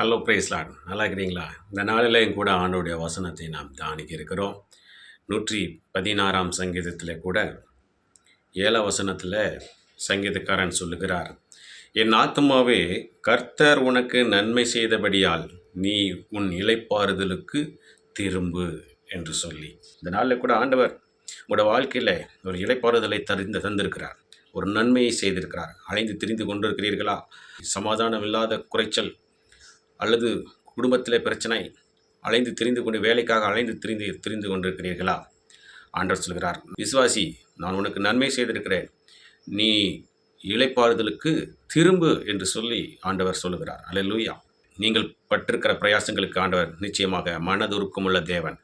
Hello பிரேஸ்லாட் நல்லா இருக்கிறீங்களா இந்த நாளில் என் கூட ஆண்டோடைய வசனத்தை நாம் தானிக்க இருக்கிறோம் நூற்றி பதினாறாம் சங்கீதத்தில் கூட ஏழ வசனத்தில் சங்கீதக்காரன் சொல்லுகிறார் என் ஆத்துமாவே கர்த்தர் உனக்கு நன்மை செய்தபடியால் நீ உன் இலைப்பாறுதலுக்கு திரும்பு என்று சொல்லி. இந்த நாளில் கூட ஆண்டவர் உங்களோட வாழ்க்கையில் ஒரு இலைப்பாறுதலை தரிந்து தந்திருக்கிறார். ஒரு நன்மையை செய்திருக்கிறார். அலைந்து திரிந்து கொண்டிருக்கிறீர்களா? சமாதானம் இல்லாத குறைச்சல் அல்லது குடும்பத்திலே பிரச்சனை அலைந்து திரிந்து கொண்டு வேலைக்காக அலைந்து திரிந்து திரிந்து கொண்டிருக்கிறீர்களா? ஆண்டவர் சொல்கிறார் விசுவாசி நான் உனக்கு நன்மை செய்திருக்கிறேன். நீ இழைப்பாறுதலுக்கு திரும்பு என்று சொல்லி ஆண்டவர் சொல்லுகிறார். அல்ல லூயா நீங்கள் பட்டிருக்கிற பிரயாசங்களுக்கு ஆண்டவர் நிச்சயமாக மனதுருக்கமுள்ள தேவன்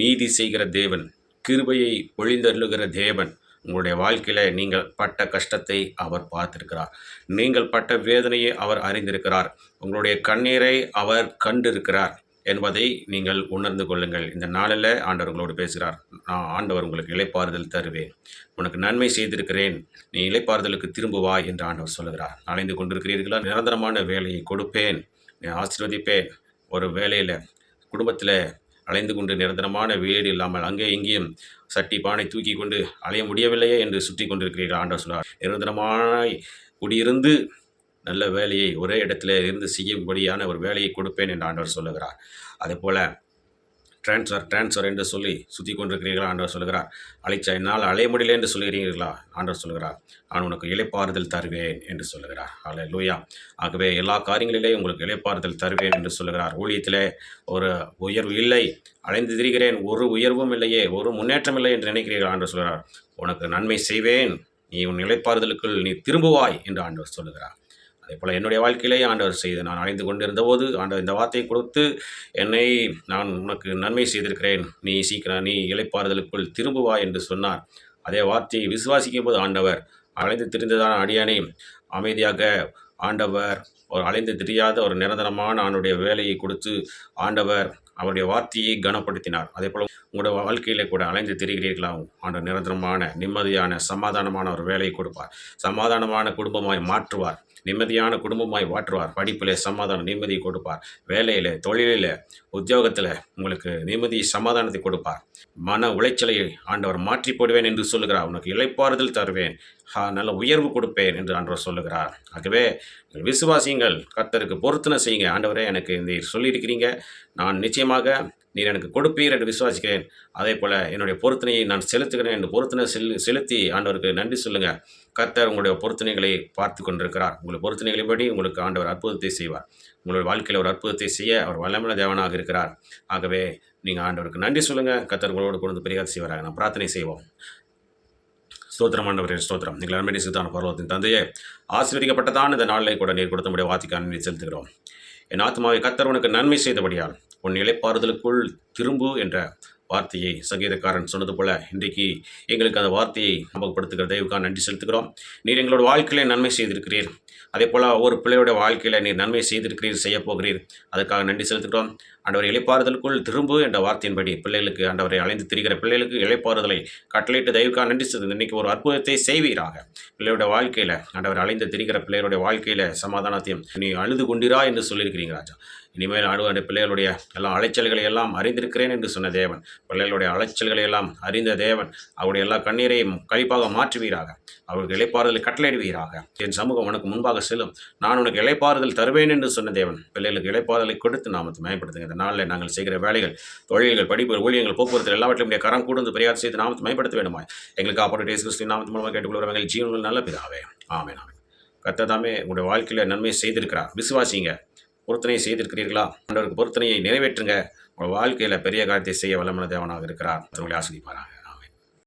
நீதி செய்கிற தேவன் கிருபையை பொழிந்தருளுகிற தேவன் உங்களுடைய வாழ்க்கையில் நீங்கள் பட்ட கஷ்டத்தை அவர் பார்த்திருக்கிறார். நீங்கள் பட்ட வேதனையை அவர் அறிந்திருக்கிறார். உங்களுடைய கண்ணீரை அவர் கண்டிருக்கிறார் என்பதை நீங்கள் உணர்ந்து கொள்ளுங்கள். இந்த நாளில் ஆண்டவர் உங்களோடு பேசுகிறார். நான் ஆண்டவர் உங்களுக்கு இலைப்பாறுதல் தருவேன். உனக்கு நன்மை செய்திருக்கிறேன். நீ இலைப்பாறுதலுக்கு திரும்புவா என்று ஆண்டவர் சொல்லுகிறார். அலைந்து கொண்டிருக்கிறீர்களா? நிரந்தரமான வேலையை கொடுப்பேன். நீ ஆசீர்வதிப்பேன். ஒரு வேலையில் குடும்பத்தில் அலைந்து கொண்டு நிரந்தரமான வீடு இல்லாமல் அங்கே இங்கேயும் சட்டி பானை தூக்கி கொண்டு அலைய முடியவில்லையே என்று சுற்றி கொண்டிருக்கிறீர்கள் ஆண்டவர் சொன்னார் நிரந்தரமாய் குடியிருந்து நல்ல வேலையை ஒரே இடத்துல இருந்து செய்யும்படியான ஒரு வேலையை கொடுப்பேன் என்று ஆண்டவர் சொல்லுகிறார். அதே ட்ரான்ஸ்ஃபர் ட்ரான்ஸ்ஃபர் என்று சொல்லி சுற்றி கொண்டிருக்கிறீர்களா? ஆண்டவர் சொல்கிறார் அழைச்சா என்னால் அலைய முடியல என்று சொல்கிறீர்களா ஆண்டவர் சொல்லுகிறார். நான் உனக்கு இழைப்பாறுதல் தருவேன் என்று சொல்லுகிறார். அலை லூயா ஆகவே எல்லா காரியங்களிலேயும் உங்களுக்கு இழைப்பாறுதல் தருவேன் என்று சொல்லுகிறார். ஊழியத்திலே ஒரு உயர்வு இல்லை. அலைந்து திரிகிறேன். ஒரு உயர்வும் இல்லையே. ஒரு முன்னேற்றம் இல்லை என்று நினைக்கிறீர்கள்? ஆண்டவர் சொல்கிறார் உனக்கு நன்மை செய்வேன். நீ உன் இலைப்பாறுதலுக்குள் நீ திரும்புவாய் என்று ஆண்டவர் சொல்லுகிறார். அதே போல் என்னுடைய வாழ்க்கையிலேயே ஆண்டவர் செய்து நான் அழைந்து கொண்டிருந்த போது ஆண்டவர் இந்த வார்த்தையை கொடுத்து என்னை நான் உனக்கு நன்மை செய்திருக்கிறேன். நீ சீக்கிரம் நீ இலைப்பாறுதலுக்குள் திரும்புவா என்று சொன்னார். அதே வார்த்தையை விசுவாசிக்கும் போது ஆண்டவர் அழைந்து திரிந்ததான அடியானே அமைதியாக ஆண்டவர் ஒரு அலைந்து தெரியாத ஒரு நிரந்தரமான அவனுடைய வேலையை கொடுத்து ஆண்டவர் அவருடைய வார்த்தையை கனப்படுத்தினார். அதே போல் உங்களோட வாழ்க்கையில் கூட அலைந்து திரிகிறீர்களா? ஆண்டு நிரந்தரமான நிம்மதியான சமாதானமான ஒரு வேலையை கொடுப்பார். சமாதானமான குடும்பமாய் மாற்றுவார். நிம்மதியான குடும்பமாய் மாற்றுவார். படிப்பில் சமாதானம் நிம்மதியை கொடுப்பார். வேலையில் தொழிலில் உத்தியோகத்தில் உங்களுக்கு நிம்மதி சமாதானத்தை கொடுப்பார். மன உளைச்சலை ஆண்டவர் மாற்றி போடுவேன் என்று சொல்லுகிறார். உனக்கு இழைப்பாறுதல் தருவேன். நல்ல உயர்வு கொடுப்பேன் என்று ஆண்டவர் சொல்லுகிறார். ஆகவே விசுவாசிங்கள் கர்த்தருக்கு பொருத்தனை செய்யுங்க. ஆண்டவரே எனக்கு இந்த சொல்லியிருக்கிறீங்க. நான் நிச்சயம் நிச்சயமாக நீர் எனக்கு கொடுப்பீர் என்று விசுவாசிக்கிறேன். அதே போல் என்னுடைய பொருத்தனையை நான் செலுத்துகிறேன் என்று பொருத்தனை செல் செலுத்தி ஆண்டவருக்கு நன்றி சொல்லுங்கள் கர்த்தர் உங்களுடைய பொருத்தனைகளை பார்த்து கொண்டிருக்கிறார். உங்களுடைய பொருத்தனைகளின்படி உங்களுக்கு ஆண்டவர் அற்புதத்தை செய்வார். உங்களுடைய வாழ்க்கையில் ஒரு அற்புதத்தை செய்ய அவர் வல்லமன தேவனாக இருக்கிறார். ஆகவே நீங்கள் ஆண்டவருக்கு நன்றி சொல்லுங்கள் கர்த்தர் உங்களோடு கொண்டு பெரியார் செய்வாராக. நான் பிரார்த்தனை செய்வோம். ஸ்தோத்திரமானவரே ஸ்தோத்திரம். நீங்கள் அன்படி சுத்தான பருவத்தின் தந்தையே ஆசீர்வதிக்கப்பட்டதான் இந்த நாளில் கூட நீர் கொடுத்த முடிய வாத்திக்கு அன்பை செலுத்துகிறோம். என் ஆத்மாவை கத்தர் உனக்கு நன்மை செய்தபடியால் உன் நிலைப்பாறுதலுக்குள் திரும்பு என்ற வார்த்தையை சங்கீதக்காரன் சொன்னது போல இன்றைக்கு எங்களுக்கு அந்த வார்த்தையை ஞாபகப்படுத்துகிற தெய்வுக்காக நன்றி செலுத்துகிறோம். நீர் எங்களோட வாழ்க்கையில நன்மை செய்திருக்கிறீர். அதே போல் ஒவ்வொரு பிள்ளையோட வாழ்க்கையில் நீர் நன்மை செய்திருக்கிறீர் செய்ய போகிறீர் அதுக்காக நன்றி செலுத்துகிறோம். ஆண்டவர் இழைப்பாறுதலுக்குள் திரும்பு என்ற வார்த்தையின்படி பிள்ளைகளுக்கு ஆண்டவரை அலைந்து திரிகிற பிள்ளைகளுக்கு இழைப்பாறுதலை கட்டளையிட்டு தெய்வுக்காக நன்றி செலுத்து இன்றைக்கி ஒரு அற்புதத்தை செய்வீராக. பிள்ளையோட வாழ்க்கையில் ஆண்டவர் அலைந்து திரிகிற பிள்ளைகளுடைய வாழ்க்கையில் சமாதானத்தையும் நீ அழுது கொண்டிரா என்று சொல்லியிருக்கிறீங்க ராஜா. இனிமேல் ஆடுவாண்ட பிள்ளைகளுடைய எல்லா அலைச்சல்களை எல்லாம் அறிந்திருக்கிறேன் என்று சொன்ன தேவன். பிள்ளைகளுடைய அலைச்சல்களை எல்லாம் அறிந்த தேவன் அவருடைய எல்லா கண்ணீரையும் கழிப்பாக மாற்றுவீராக. அவருக்கு இழைப்பாறுதலை கட்டளையிடுவீராக. என் சமூகம் உனக்கு முன்பாக செல்லும். நான் உனக்கு இழைப்பாறுதல் தருவேன் என்று சொன்ன தேவன். பிள்ளைகளுக்கு இழைப்பாறுதலை கொடுத்து நாமத்தை மேம்படுத்துங்க இந்த நாளில் நாங்கள் செய்கிற வேலைகள் தொழில்கள் படிப்பு ஊழியங்கள் போக்குவரத்து எல்லாவற்றிலும் கரம் கூடுந்து பெரியார் செய்து நாமத்தை மேம்படுத்த வேண்டுமா எங்களுக்கு காப்பாடு டேஸ் கிறிஸ்து நாமத்து மூலமாக கேட்டுக்கொள்கிறவர்கள் ஜீவன்கள் நல்ல பிதாவே. ஆமே நாமே கத்ததாமே உங்களுடைய வாழ்க்கையில் நன்மை செய்திருக்கிறார். விசுவாசிங்க. பொருத்தனை செய்திருக்கிறீர்களா? ஆண்டவருக்கு பொருத்தனையை நிறைவேற்றுங்க. உங்கள் வாழ்க்கையில் பெரிய காரியத்தை செய்ய வல்லமன தேவனாக இருக்கிறார். உங்களை ஆசிரிப்பாராங்க